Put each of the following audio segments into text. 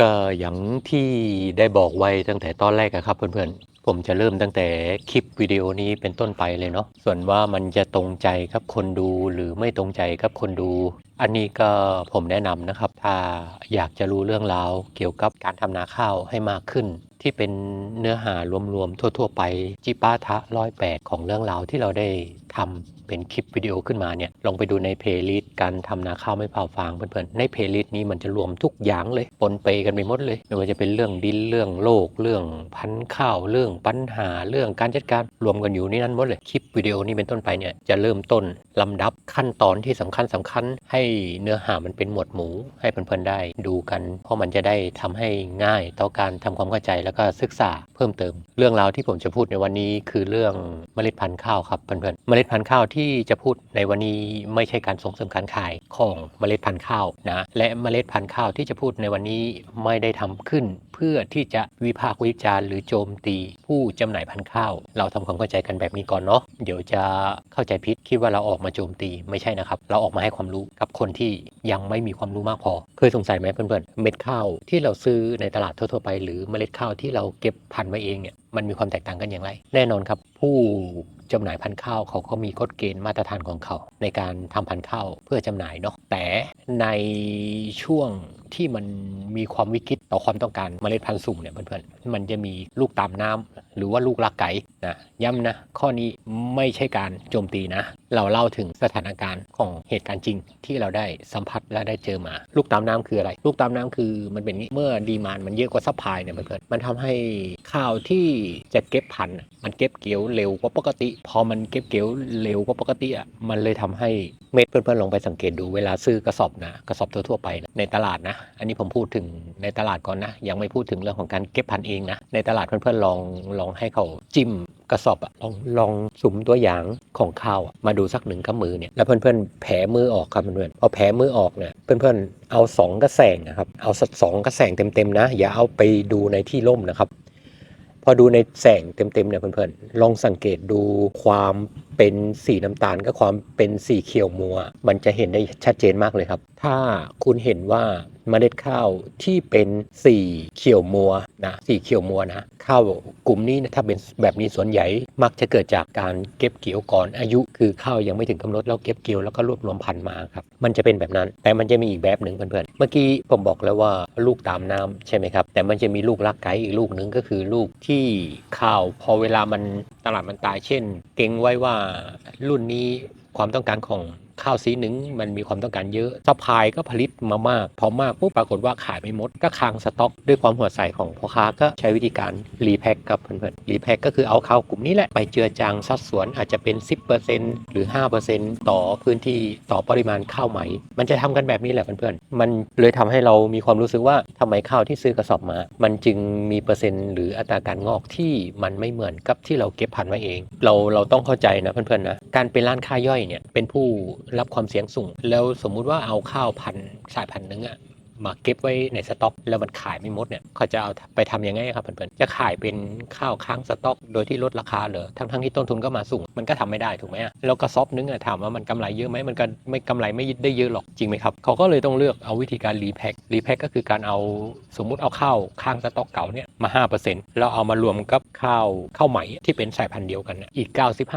ก็อย่างที่ได้บอกไว้ตั้งแต่ตอนแรกอะครับเพื่อนๆ ผมจะเริ่มตั้งแต่คลิปวิดีโอนี้เป็นต้นไปเลยเนาะ ส่วนว่ามันจะตรงใจกับคนดูหรือไม่ตรงใจกับคนดู อันนี้ก็ผมแนะนำนะครับ ถ้าอยากจะรู้เรื่องราวเกี่ยวกับการทำนาข้าวให้มากขึ้น ที่เป็นเนื้อหารวมๆ ทั่ว ๆ ไปจิปาทะร้อยแปดของเรื่องราวที่เราได้ทำเป็นคลิปวิดีโอขึ้นมาเนี่ยลองไปดูในเพลย์ลิสต์การทำนาข้าวไม่เผาฟางเพื่อนๆในเพลย์ลิสต์นี้มันจะรวมทุกอย่างเลยปนเปกันไปหมดเลย ไม่ว่าจะเป็นเรื่องดินเรื่องโลก เรื่องพันธุ์ข้าว เรื่องปัญหาเรื่องการจัดการรวมกันอยู่ในนั้นหมดเลยคลิปวิดีโอนี้เป็นต้นไปเนี่ยจะเริ่มต้นลำดับขั้นตอนที่สำคัญสคัญๆให้เนื้อหามันเป็นหมวดหมู่ให้เพื่อนๆได้ดูกัน เพราะมันจะได้ทำให้ง่ายต่อการทำความเข้าใจแล้วก็ศึกษาเพิ่มเติม เรื่องราวที่ผมจะพูดในวันนี้คือเรื่องเมล็ดพันธุ์ข้าวครับเพื่อนๆเมล็ดพันธุ์ข้าวที่จะพูดในวันนี้ไม่ใช่การส่งเสริมการขายของเมล็ดพันธุ์ข้าวนะและเมล็ดพันธุ์ข้าวที่จะพูดในวันนี้ไม่ได้ทำขึ้น พื่อที่จะวิพากษ์วิจารณ์หรือโจมตี ผู้จำหน่ายพันธุ์ข้าว เราทำความเข้าใจกันแบบนี้ก่อนเนาะเดี๋ยวจะเข้าใจผิดคิดว่าเราออกมาโจมตีไม่ใช่นะครับ เราออกมาให้ความรู้กับคนที่ยังไม่มีความรู้มากพอ เคยสงสัยไหมเพื่อนๆเม็ดข้าวที่เราซื้อในตลาดทั่วๆไป หรือเมล็ดข้าวที่เราเก็บพันธุ์ไว้เองเนี่ยมันมีความแตกต่างกันอย่างไร แน่นอนครับ ผู้จำหน่ายพันธุ์ข้าวเขาก็มีกฎเกณฑ์มาตรฐานของเขา ในการทำพันธุ์ข้าวเพื่อจำหน่ายเนาะแต่ในช่วงที่มันมีความวิกฤตต่อความต้องการเมล็ดพันธุ์สูงเนี่ยเพื่อนๆมันจะมีลูกตามน้ำหรือว่าลูกลักไก่นะย้ำนะข้อนี้ไม่ใช่การโจมตีนะ เราเล่าถึงสถานการณ์ของเหตุการณ์จริง ที่เราได้สัมผัสและได้เจอมา ลูกตามน้ำคืออะไร ลูกตามน้ำคือมันเป็นงนี้เมื่อดีมานมันเยอะกว่าซัพพลายเนี่ยเพื่อนมันทำให้ข้าวที่จะเก็บพันมันเก็บเกี่ยวเร็วกว่าปกติ พอมันเก็บเกี่ยวเร็วกว่าปกติอะมันเลยทำให้เม็ดเพื่อนๆลองไปสังเกตดูเวลาซื้อกระสอบนะกระสอบทั่วๆไปนะในตลาดนะ อันนี้ผมพูดถึงในตลาดก่อนนะ ยังไม่พูดถึงเรื่องของการเก็บพันเองนะในตลาดเพื่อนๆลองลองให้เขาจิ้ม กระสอบอะลองลองสุ่มตัวอย่างของข้าวอะมาดูสักหนึ่งกำมือเนี่ยแล้วเพื่อนๆแผลมือออกครับเพื่อนๆพอแผลมือออกเนี่ยเพื่อนๆเอาสองกระแสงนะครับเอาสักสองกระแสงเต็มๆนะ อย่าเอาไปดูในที่ร่มนะครับ พอดูในแสงเต็มๆเนี่ยเพื่อนๆลองสังเกตดูความเป็นสีน้ำตาลกับความเป็นสีเขียวมัว มันจะเห็นได้ชัดเจนมากเลยครับ ถ้าคุณเห็นว่าเมล็ดข้าวที่เป็นสีเขียวมัวนะสีเขียวมัวนะข้าวกลุ่มนี้นะถ้าเป็นแบบนี้ส่วนใหญ่มักจะเกิดจากการเก็บเกี่ยวก่อนอายุ คือข้าวยังไม่ถึงกำหนดแล้วเก็บเกี่ยวแล้วก็รวบรวมพันธุ์มาครับมันจะเป็นแบบนั้น แต่มันจะมีอีกแบบหนึ่งเพื่อนๆเมื่อกี้ผมบอกแล้วว่าลูกตามน้ำใช่ไหมครับ แต่มันจะมีลูกลักไก่อีกลูกหนึ่งก็คือลูกที่ข้าวพอเวลามันตลาดมันตายเช่น เก่งไว้ว่ารุ่นนี้ความต้องการของ ข้าวสีหนึ่งมันมีความต้องการเยอะซัพพลายก็ผลิตมามาก พอมากปุ๊บปรากฏว่าขายไม่หมด ก็ค้างสต็อกด้วยความหัวใสของพ่อค้าก็ใช้วิธีการรีแพ็คกับเพื่อนๆรีแพ็คก็คือเอาข้าวกลุ่มนี้แหละไปเจือจางสัดส่วนอาจจะเป็น 10%หรือ 5%ต่อพื้นที่ต่อปริมาณข้าวไหม มันจะทำกันแบบนี้แหละเพื่อนๆ มันเลยทำให้เรามีความรู้สึกว่าทำไมข้าวที่ซื้อกระสอบมา มันจึงมีเปอร์เซ็นต์หรืออัตราการงอกที่มันไม่เหมือนกับที่เราเก็บพันธุ์ไว้เอง เราเราต้องเข้าใจนะเพื่อนๆนะ การเป็นร้านค้าย่อยเนี่ยเป็นผู้รับความเสี่ยงสูง แล้วสมมุติว่าเอาข้าวพันสายพันธุ์หนึงอะ มาเก็บไว้ในสต็อก แล้วมันขายไม่หมดเนี่ยเขาจะเอาไปทำยังไงครับเพื่อนๆจะขายเป็นข้าวค้างสต็อก โดยที่ลดราคาเหรอทั้งๆที่ต้นทุนก็มาสูง มันก็ทำไม่ได้ถูกไหมแล้วกระสอบนึงอะถามว่ามันกำไรเยอะไหมมันก็ไม่กำไรไม่ได้เยอะหรอกจริงไหมครับเขาก็เลยต้องเลือกเอาวิธีการรีแพ็ครีแพ็คก็คือการเอาสมมุติเอาข้าวค้างสต็อกเก่าเนี่ยมา 5%แล้วเอามารวมกับข้าวข้าวไหม่ที่เป็นสายพันธุ์เดียวกันอีก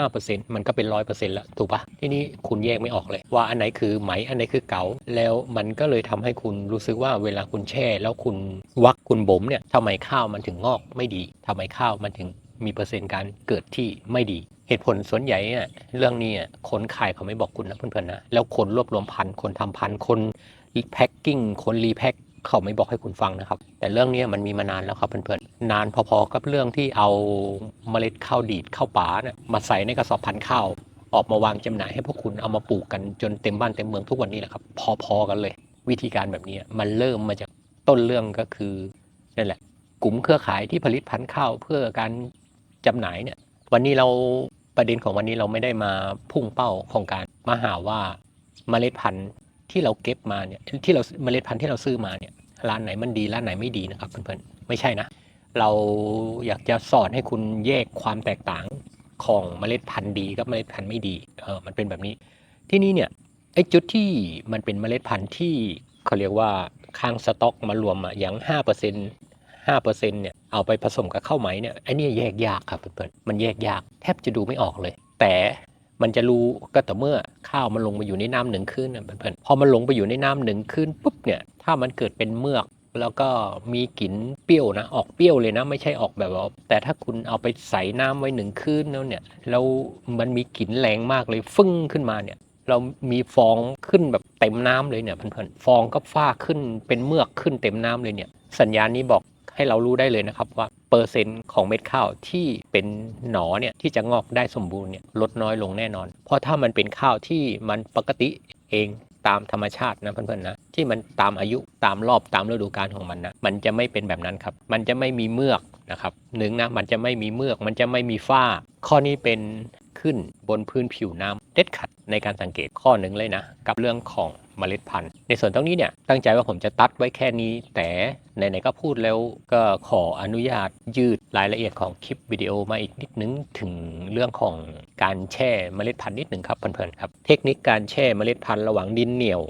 95%มันก็เป็น 100%แล้วถูกปะทีนี้คุณแยกไม่ออกเลย ว่าอันไหนคือไหมอันไหนคือเก่าแล้วมันก็เลยทำให้คุณรู้สึกว่าเวลาคุณแช่แล้วคุณวักคุณบ่มเนี่ยทำไมข้าวมันถึงงอกไม่ดีทำไมข้าวมันถึงมีเปอร์เซ็นต์การเกิดที่ไม่ดี เหตุผลส่วนใหญ่เนี่ยเรื่องนี้อะคนขายเขาไม่บอกคุณนะเพื่อนๆนะแล้วคนรวบรวมพันคนทำพันคนแพ็คกิ้งคนรีแพ็คเขาไม่บอกให้คุณฟังนะครับ แต่เรื่องนี้มันมีมานานแล้วครับเพื่อนๆ นานพอๆกับเรื่องที่เอาเมล็ดข้าวดีดข้าวป๋าเนี่ยมาใส่ในกระสอบพันข้าวออกมาวางจำหน่ายให้พวกคุณเอามาปลูกกันจนเต็มบ้านเต็มเมืองทุกวันนี้แหละครับ พอๆกันเลย วิธีการแบบนี้มันเริ่มมาจากต้นเรื่องก็คือนั่นแหละ กลุ่มเครือข่ายที่ผลิตพันธุ์ข้าวเพื่อการจำหน่ายเนี่ย วันนี้เราประเด็นของวันนี้เราไม่ได้มาพุ่งเป้าของการมาหาว่าเมล็ดพันธุ์ที่เราเก็บมาเนี่ยที่เราเมล็ดพันธุ์ที่เราซื้อมาเนี่ยร้านไหนมันดีร้านไหนไม่ดีนะครับเพื่อนๆไม่ใช่นะ เราอยากจะสอนให้คุณแยกความแตกต่างของเมล็ดพันธุ์ดีกับเมล็ดพันธุ์ไม่ดีเออมันเป็นแบบนี้ ที่นี่เนี่ย ไอ้จุดที่มันเป็นเมล็ดพันธุ์ที่เขาเรียกว่าค้างสต็อกมารวมอะอย่างห้าเปอร์เซ็นห้าเปอร์เซ็นเนี่ยเอาไปผสมกับข้าวไหมเนี่ยไอ้นี่แยกยากครับเพื่อนๆมันแยกยากแทบจะดูไม่ออกเลย แต่มันจะรู้ก็ต่อเมื่อข้าวมันลงไปอยู่ในน้ำหนึ่งคืนนะเพื่อนๆพอมันลงไปอยู่ในน้ำหนึ่งคืนปุ๊บเนี่ยถ้ามันเกิดเป็นเมือกแล้วก็มีกลิ่นเปรี้ยวนะ ออกเปรี้ยวเลยนะ ไม่ใช่ออกแบบว่าแต่ถ้าคุณเอาไปใส่น้ำไว้หนึ่งคืนแล้วเนี่ยแล้วมันมีกลิ่นแรงมากเลยฟึ่งขึ้นมาเนี่ย เรามีฟองขึ้นแบบเต็มน้ำเลยเนี่ยเพื่อนๆฟองก็ฟ้าขึ้นเป็นเมือกขึ้นเต็มน้ำเลยเนี่ย สัญญาณนี้บอกให้เรารู้ได้เลยนะครับว่าเปอร์เซ็นต์ของเม็ดข้าวที่เป็นหนอเนี่ยที่จะงอกได้สมบูรณ์เนี่ยลดน้อยลงแน่นอน เพราะถ้ามันเป็นข้าวที่มันปกติเองตามธรรมชาตินะเพื่อนๆนะที่มันตามอายุตามรอบตามฤดูกาลของมันนะมันจะไม่เป็นแบบนั้นครับมันจะไม่มีเมือกนะครับหนึ่งนะมันจะไม่มีเมือกมันจะไม่มีฝ้า ข้อนี้เป็นขึ้นบนพื้นผิวน้ำ เด็ดขาดในการสังเกตข้อหนึ่งเลยนะ กับเรื่องของเมล็ดพันธุ์ ในส่วนตรงนี้เนี่ยตั้งใจว่าผมจะตัดไว้แค่นี้ แต่ไหนๆก็พูดแล้วก็ขออนุญาตยืดรายละเอียดของคลิปวิดีโอมาอีกนิดนึงถึงเรื่องของการแช่เมล็ดพันธุ์นิดหนึ่งครับเพื่อนๆครับเทคนิคการแช่เมล็ดพันธุ์ระหว่างดินเหนียว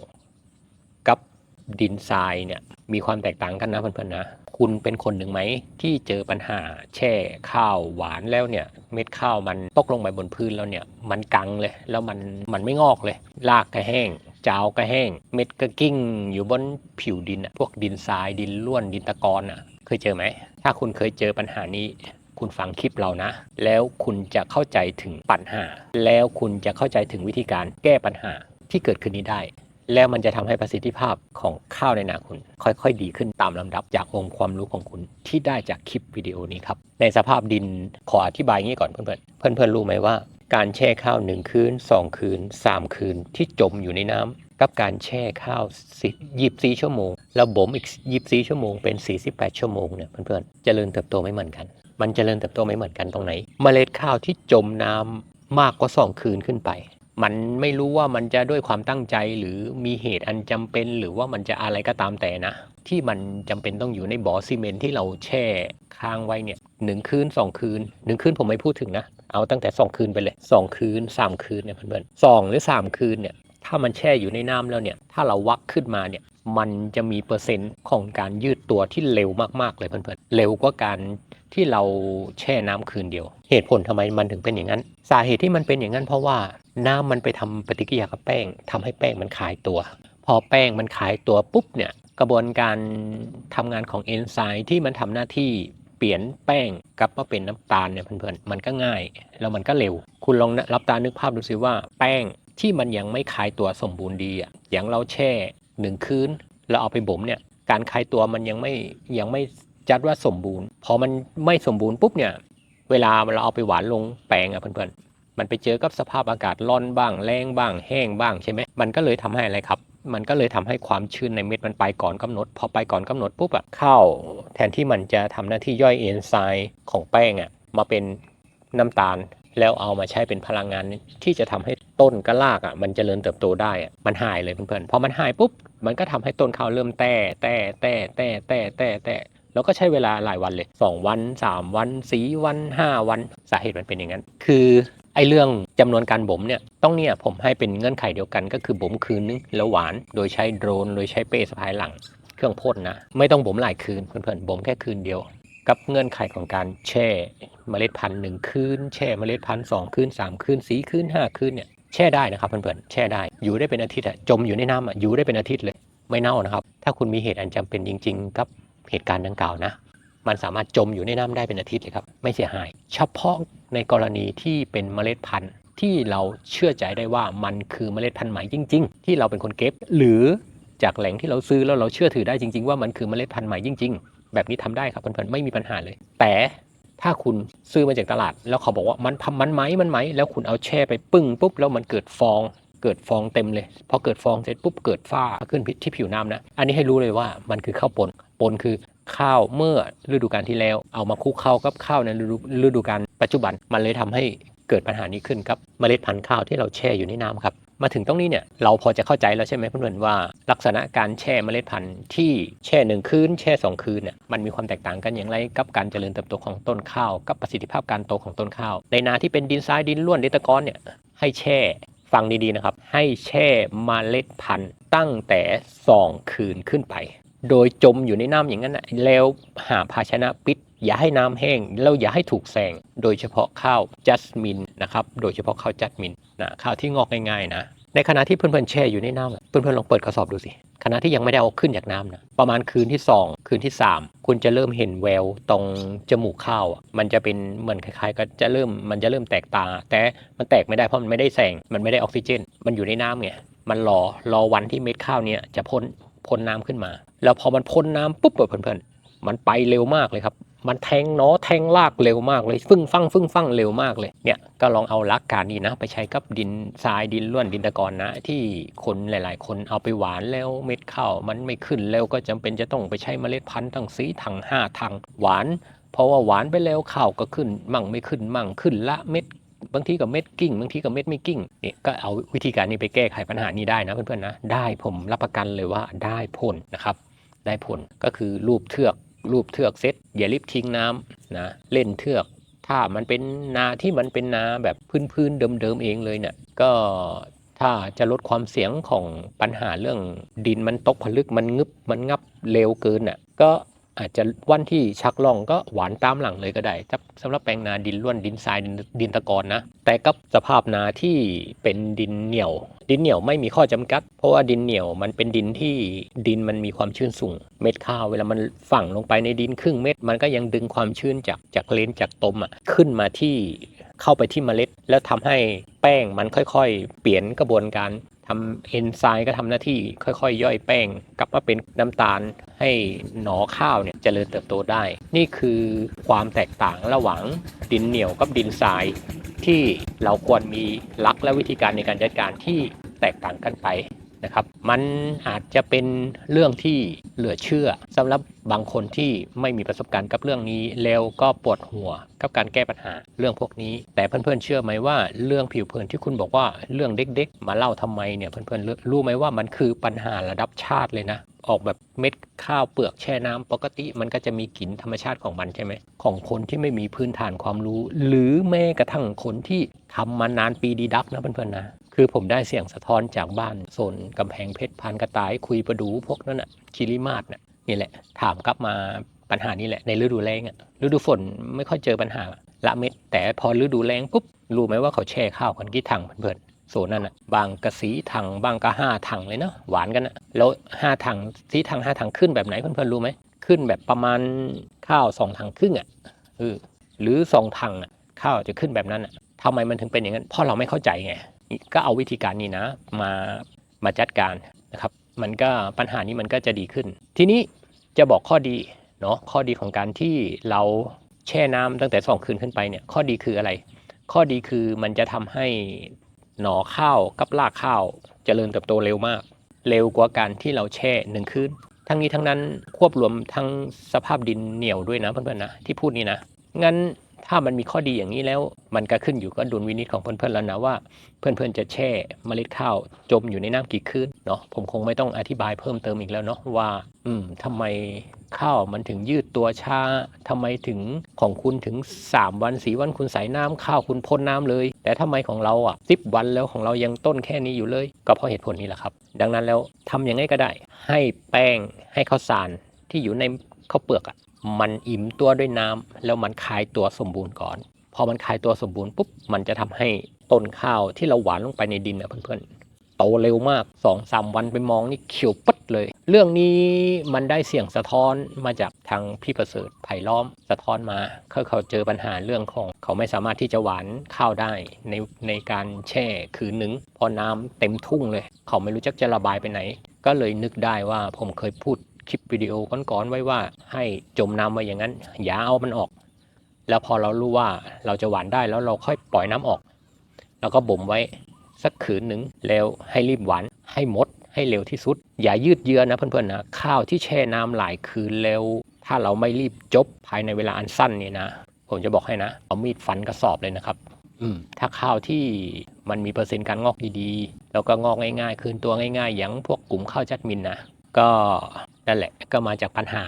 ดินทรายเนี่ยมีความแตกต่างกันนะเพื่อนๆนะคุณเป็นคนหนึ่งไหมที่เจอปัญหาแช่ข้าวหวานแล้วเนี่ยเม็ดข้าวมันตกลงไปบนพื้นแล้วเนี่ยมันกังเลยแล้วมันมันไม่งอกเลยรากก็แห้งจาวก็แห้ง เม็ดก็กิ้งอยู่บนผิวดินอะพวกดินทรายดินล้วนดินตะกอนอะเคยเจอไหม ถ้าคุณเคยเจอปัญหานี้ คุณฟังคลิปเรานะ แล้วคุณจะเข้าใจถึงปัญหา แล้วคุณจะเข้าใจถึงวิธีการแก้ปัญหาที่เกิดขึ้นนี้ได้ แล้วมันจะทำให้ประสิทธิภาพของข้าวในนาคุณ ค่อยๆ ดีขึ้นตามลำดับจากองค์ความรู้ของคุณที่ได้จากคลิปวิดีโอนี้ครับ ในสภาพดินขออธิบายงี้ก่อนเพื่อนๆ เพื่อนๆรู้ไหมว่า การแช่ข้าว 1 คืน 2 คืน 3 คืนที่จมอยู่ในน้ำกับการแช่ข้าว10 24ชั่วโมง แล้วบ่มอีก24ชั่วโมงเป็น 48 ชั่วโมงเนี่ยเพื่อนๆเจริญเติบโตไม่เหมือนกัน มันเจริญเติบโตไม่เหมือนกันตรงไหน เมล็ดข้าวที่จมน้ำมากกว่า 2 คืนขึ้นไป มันไม่รู้ว่ามันจะด้วยความตั้งใจหรือมีเหตุอันจำเป็นหรือว่ามันจะอะไรก็ตามแต่นะ ที่มันจำเป็นต้องอยู่ในบ่อซีเมนต์ที่เราแช่ค้างไว้เนี่ยหนึ่งคืนสองคืนหนึ่งคืนผมไม่พูดถึงนะ เอาตั้งแต่สองคืนไปเลยสองคืนสามคืนเนี่ยเพื่อนๆสองหรือสามคืนเนี่ยถ้ามันแช่อยู่ในน้ำแล้วเนี่ยถ้าเราวักขึ้นมาเนี่ยมันจะมีเปอร์เซ็นต์ของการยืดตัวที่เร็วมากๆเลยเพื่อนๆเร็วกว่าการที่เราแช่น้ำคืนเดียว เหตุผลทำไมมันถึงเป็นอย่างนั้น สาเหตุที่มันเป็นอย่างนั้น เพราะว่าน้ำมันไปทำปฏิกิริยากับแป้งทำให้แป้งมันขายตัว พอแป้งมันขายตัวปุ๊บเนี่ยกระบวนการทำงานของเอนไซม์ที่มันทำหน้าที่เปลี่ยนแป้งกลับมาเป็นน้ำตาลเนี่ยเพื่อนๆมันก็ง่าย แล้วมันก็เร็ว คุณลองรับตานึกภาพดูสิว่าแป้งที่มันยังไม่ขายตัวสมบูรณ์ดีอะอย่างเราแช่หนึ่งคืนแล้วเอาไปบ่มเนี่ยการคายตัวมันยังไม่ยังไม่จัดว่าสมบูรณ์ พอมันไม่สมบูรณ์ปุ๊บเนี่ย เวลาเราเอาไปหวานลงแปลงอะเพื่อนๆ มันไปเจอกับสภาพอากาศร้อนบ้าง แรงบ้าง แห้งบ้างใช่ไหมมันก็เลยทำให้อะไรครับ มันก็เลยทำให้ความชื้นในเม็ดมันไปก่อนกำหนด พอไปก่อนกำหนดปุ๊บอะข้าวแทนที่มันจะทำหน้าที่ย่อยเอนไซม์ของแป้งอะมาเป็นน้ำตาลแล้วเอามาใช้เป็นพลังงานที่จะทำให้ต้นกระลากอะมันเจริญเติบโตได้อะมันหายเลยเพื่อนๆพอมันหายปุ๊บ มันก็ทำให้ต้นข้าวเริ่มแต้แต้แต้แต้แต้แต้แต้ แล้วก็ใช้เวลาหลายวันเลย 2 วัน 3 วัน 4 วัน 5 วันสาเหตุมันเป็นอย่างนั้น คือไอเรื่องจำนวนการบ่มเนี่ยต้องเนี่ยผมให้เป็นเงื่อนไขเดียวกันก็คือบ่มคืนนึงแล้วหวานโดยใช้โดรน โดยใช้เป้สะพายหลัง เครื่องพ่นนะ ไม่ต้องบ่มหลายคืนเพื่อนๆบ่มแค่คืนเดียว กับเงื่อนไขของการแช่เมล็ดพันธุ์หนึ่งคืนแช่เมล็ดพันธุ์สองคืนสามคืนสี่คืนห้าคืนเนี่ยแช่ได้นะครับเพื่อนๆแช่ได้อยู่ได้เป็นอาทิตย์อะจมอยู่ในน้ำอะอยู่ได้เป็นอาทิตย์เลยไม่เน่านะครับ ถ้าคุณมีเหตุอันจำเป็นจริงๆกับ เหตุการณ์ดังกล่าวนะ มันสามารถจมอยู่ในน้ำได้เป็นอาทิตย์เลยครับ ไม่เสียหาย เฉพาะในกรณีที่เป็นเมล็ดพันธุ์ที่เราเชื่อใจได้ว่ามันคือเมล็ดพันธุ์ใหม่จริง ๆ ที่เราเป็นคนเก็บ หรือจากแหล่งที่เราซื้อแล้วเราเชื่อถือได้จริง ๆ ว่ามันคือเมล็ดพันธุ์ใหม่จริง ๆ แบบนี้ทำได้ครับเพื่อนๆไม่มีปัญหาเลย แต่ถ้าคุณซื้อมาจากตลาด แล้วเขาบอกว่ามันพมันไหมมันไหมแล้วคุณเอาแช่ไปปึ้งปุ๊บแล้วมันเกิดฟอง เกิดฟองเต็มเลยพอเกิดฟองเสร็จปุ๊บเกิดฝ้าขึ้นที่ผิวน้ำนะ อันนี้ให้รู้เลยว่ามันคือข้าวปน ปนคือข้าวเมื่อฤดูกาลที่แล้ว เอามาคลุกเข้ากับข้าวในฤดูฤดูกาลปัจจุบันมันเลยทำให้เกิดปัญหานี้ขึ้นครับเมล็ดพันธุ์ข้าวที่เราแช่อยู่ในน้ำครับมาถึงตรงนี้เนี่ยเราพอจะเข้าใจแล้วใช่ไหมเพื่อนๆว่าลักษณะการแช่เมล็ดพันธุ์ที่แช่หนึ่งคืนแช่สองคืนเนี่ยมันมีความแตกต่างกันอย่างไรกับการเจริญเติบโตของต้นข้าว กับประสิทธิภาพการโตของต้นข้าว ในนาที่เป็นดินทรายดินล้วนดินตะกอนเนี่ยให้แช่ฟังดีๆนะครับ ให้แช่เมล็ดพันธุ์ตั้งแต่สองคืนขึ้นไป โดยจมอยู่ในน้ำอย่างนั้นนะแล้วหาภาชนะปิด อย่าให้น้ำแห้ง แล้วอย่าให้ถูกแสง โดยเฉพาะข้าวจัสมินนะครับ โดยเฉพาะข้าวจัสมินนะข้าวที่งอกง่ายๆนะในขณะที่เพื่อนๆแช่อยู่ในน้ำเพื่อนๆลองเปิดกระสอบดูสิขณะที่ยังไม่ได้เอาขึ้นจากน้ำนะประมาณคืนที่ 2 คืนที่ 3 คุณจะเริ่มเห็นแววตรงจมูกข้าวมันจะเป็นเหมือนคล้ายๆก็จะเริ่มมันจะเริ่มแตกตา แต่มันแตกไม่ได้เพราะมันไม่ได้แสง มันไม่ได้ออกซิเจน มันอยู่ในน้ำไงมันรอรอวันที่เม็ดข้าวเนี่ยจะพ้น พ้นน้ำขึ้นมา แล้วพอมันพ้นน้ำปุ๊บเพื่อนๆมันไปเร็วมากเลยครับ มันแทงเนาะแทงลากเร็วมากเลย ฟึ่งฟั่งฟึ่งฟั่งเร็วมากเลยเนี่ยก็ลองเอาลักการนี้นะ ไปใช้กับดินทรายดินล้วนดินตะกอนนะ ที่คนหลาย ๆ คนเอาไปหวานแล้วเม็ดข้าวมันไม่ขึ้นแล้วก็จำเป็นจะต้องไปใช้เมล็ดพันธุ์ทั้งสีถังห้าถังหวาน เพราะว่าหวานไปแล้วข้าวก็ขึ้น มั่งไม่ขึ้นมั่งขึ้นละเม็ด บางทีก็เม็ดกิ้ง บางทีก็เม็ดไม่กิ้งเนี่ยก็เอาวิธีการนี้ไปแก้ไขปัญหานี้ได้นะเพื่อนๆนะได้ผมรับประกันเลยว่าได้ผลนะครับ ได้ผลก็คือรูปเทือก รูปเทือกเซตอย่ารีบทิ้งน้ำนะเล่นเทือก ถ้ามันเป็นนาที่มันเป็นนาแบบพื้นๆเดิมๆเองเลยเนี่ยก็ถ้าจะลดความเสี่ยงของปัญหาเรื่องดินมันตกผลึกมันงึบมันงับเร็วเกินน่ะก็ อาจจะวันที่ชักล่องก็หวานตามหลังเลยก็ได้ถ้าสำหรับแปลงนาดินล้วนดินทรายดินดินตะกอนนะ แต่กับสภาพนาที่เป็นดินเหนียว ดินเหนียวไม่มีข้อจำกัด เพราะว่าดินเหนียวมันเป็นดินที่ดินมันมีความชื้นสูง เม็ดข้าวเวลามันฝังลงไปในดินครึ่งเม็ดมันก็ยังดึงความชื้นจากจากเลนจากตมอะขึ้นมาที่เข้าไปที่เมล็ด แล้วทำให้แป้งมันค่อยๆ เปลี่ยนกระบวนการ ทำเอนไซม์ก็ทำหน้าที่ค่อยๆ ย่อยแป้ง กลับมาเป็นน้ำตาลให้หนอข้าวเนี่ยเจริญเติบโตได้ นี่คือความแตกต่างระหว่างดินเหนียวกับดินทราย ที่เราควรมีหลักและวิธีการในการจัดการที่แตกต่างกันไป นะครับ มันอาจจะเป็นเรื่องที่เหลือเชื่อสำหรับบางคนที่ไม่มีประสบการณ์กับเรื่องนี้ แล้วก็ปวดหัวกับการแก้ปัญหาเรื่องพวกนี้ แต่เพื่อนๆเชื่อไหมว่าเรื่องผิวเผินที่คุณบอกว่าเรื่องเด็กๆ มาเล่าทำไมเนี่ยเพื่อนๆรู้ไหมว่ามันคือปัญหาระดับชาติเลยนะออกแบบเม็ดข้าวเปลือกแช่น้ำปกติมันก็จะมีกลิ่นธรรมชาติของมันใช่ไหมของคนที่ไม่มีพื้นฐานความรู้ หรือแม้กระทั่งคนที่ทำมานานปีดีดักนะเพื่อนๆนะ คือผมได้เสียงสะท้อนจากบ้านโซนกำแพงเพชรพานกระต่ายคุยประดูพวกนั้นอะคิริมาศน่ะนี่แหละ ถามกลับมาปัญหานี้แหละในฤดูแล้งอะฤดูฝนไม่ค่อยเจอปัญหาละเม็ด แต่พอฤดูแล้งปุ๊บรู้ไหมว่าเขาแช่ข้าวกันกี่ถังเพื่อนๆโซนนั่นอะบางกระสีถังบางก็ห้าถังเลยเนาะหวานกันนะแล้วห้าถังสีถังห้าถังขึ้นแบบไหนเพื่อนๆรู้ไหมขึ้นแบบประมาณข้าวสองถังครึ่งอะเออหรือสองถังอะข้าวจะขึ้นแบบนั้นอะทำไมมันถึงเป็นอย่างนั้นเพราะเราไม่เข้าใจไง ก็เอาวิธีการนี้นะมามาจัดการนะครับ มันก็ปัญหานี้มันก็จะดีขึ้น ทีนี้จะบอกข้อดีเนาะข้อดีของการที่เราแช่น้ำตั้งแต่สองคืนขึ้นไปเนี่ยข้อดีคืออะไร ข้อดีคือมันจะทำให้หน่อข้าวกับรากข้าวจเจริญเติบโตเร็วมาก เร็วกว่าการที่เราแช่หนึ่งคืนทั้งนี้ทั้งนั้นควบรวมทั้งสภาพดินเหนียวด้วยนะเพื่อนๆนะที่พูดนี้นะงั้น ถ้ามันมีข้อดีอย่างนี้แล้ว มันก็ขึ้นอยู่กับดุลวินิจของเพื่อนๆแล้วนะว่า เพื่อนๆจะแช่เมล็ดข้าวจมอยู่ในน้ำกี่คืนเนาะผมคงไม่ต้องอธิบายเพิ่มเติมอีกแล้วเนาะว่า อืมทำไมข้าวมันถึงยืดตัวช้าทำไมถึงของคุณถึง 3 วันสีวันคุณใส่น้ำข้าวคุณพ่นน้ำเลย แต่ทำไมของเราอะสิบวันแล้วของเรายังต้นแค่นี้อยู่เลย ก็เพราะเหตุผลนี้แหละครับ ดังนั้นแล้วทำยังไงก็ได้ ให้แป้งให้ข้าวสารที่อยู่ในข้าวเปลือกอะ มันอิ่มตัวด้วยน้ำแล้วมันคายตัวสมบูรณ์ก่อน พอมันคายตัวสมบูรณ์ปุ๊บมันจะทำให้ต้นข้าวที่เราหวานลงไปในดินนะเพื่อนๆโตเร็วมาก2อสามวันไปมองนี่เขียวปึ๊ดเลย เรื่องนี้มันได้เสียงสะท้อนมาจากทางพี่ประเสริฐไผ่ล้อมสะท้อนมาเขาเขาเจอปัญหาเรื่องของ เขาไม่สามารถที่จะหวานข้าวได้ในในการแช่คืนหนึ่งพอน้ำเต็มทุ่งเลย เขาไม่รู้จักจะระบายไปไหน ก็เลยนึกได้ว่าผมเคยพูด คลิปวิดีโอก่อนๆไว้ว่าให้จมน้ำไว้อย่างนั้น อย่าเอามันออก แล้วพอเรารู้ว่าเราจะหวานได้แล้วเราค่อยปล่อยน้ำออก แล้วก็บ่มไว้สักคืนหนึ่งแล้วให้รีบหวานให้หมด ให้เร็วที่สุด อย่ายืดเยื้อนะเพื่อนๆนะข้าวที่แช่น้ำหลายคืนแล้ว ถ้าเราไม่รีบจบภายในเวลาอันสั้นเนี่ยนะผมจะบอกให้นะ เอามีดฟันกระสอบเลยนะครับ อืมถ้าข้าวที่มันมีเปอร์เซ็นต์การงอกดีๆ แล้วก็งอกง่ายๆ คืนตัวง่ายๆ อย่างพวกกลุ่มข้าวจัดมินนะ ก็ นั่นแหละ ก็มาจากปัญหา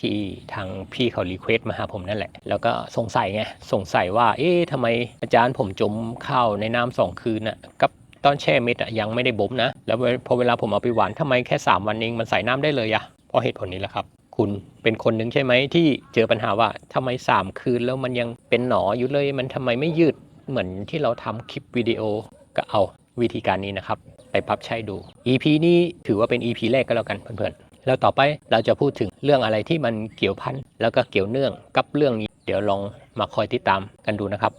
ที่ทางพี่เขารีเควสมาหาผมนั่นแหละ แล้วก็สงสัยไง สงสัยว่า เอ๊ะทำไมอาจารย์ผมจมข้าวในน้ำสองคืนน่ะ กับตอนแช่เม็ดอะยังไม่ได้บ่มนะ แล้วพอเวลาผมเอาไปหวานทำไมแค่ 3 วันเองมันใส่น้ำได้เลยอะเพราะเหตุผลนี้แหละครับ คุณเป็นคนหนึ่งใช่ไหมที่เจอปัญหาว่าทำไม 3 คืนแล้วมันยังเป็นหนออยู่เลย มันทำไมไม่ยืดเหมือนที่เราทำคลิปวิดีโอก็เอาวิธีการนี้นะครับ ไปปรับใช้ดู EP นี้ถือว่าเป็น EP แรกก็แล้วกันเพื่อน แล้วต่อไปเราจะพูดถึงเรื่องอะไรที่มันเกี่ยวพันแล้วก็เกี่ยวเนื่องกับเรื่องนี้ เดี๋ยวลองมาคอยติดตามกันดูนะครับ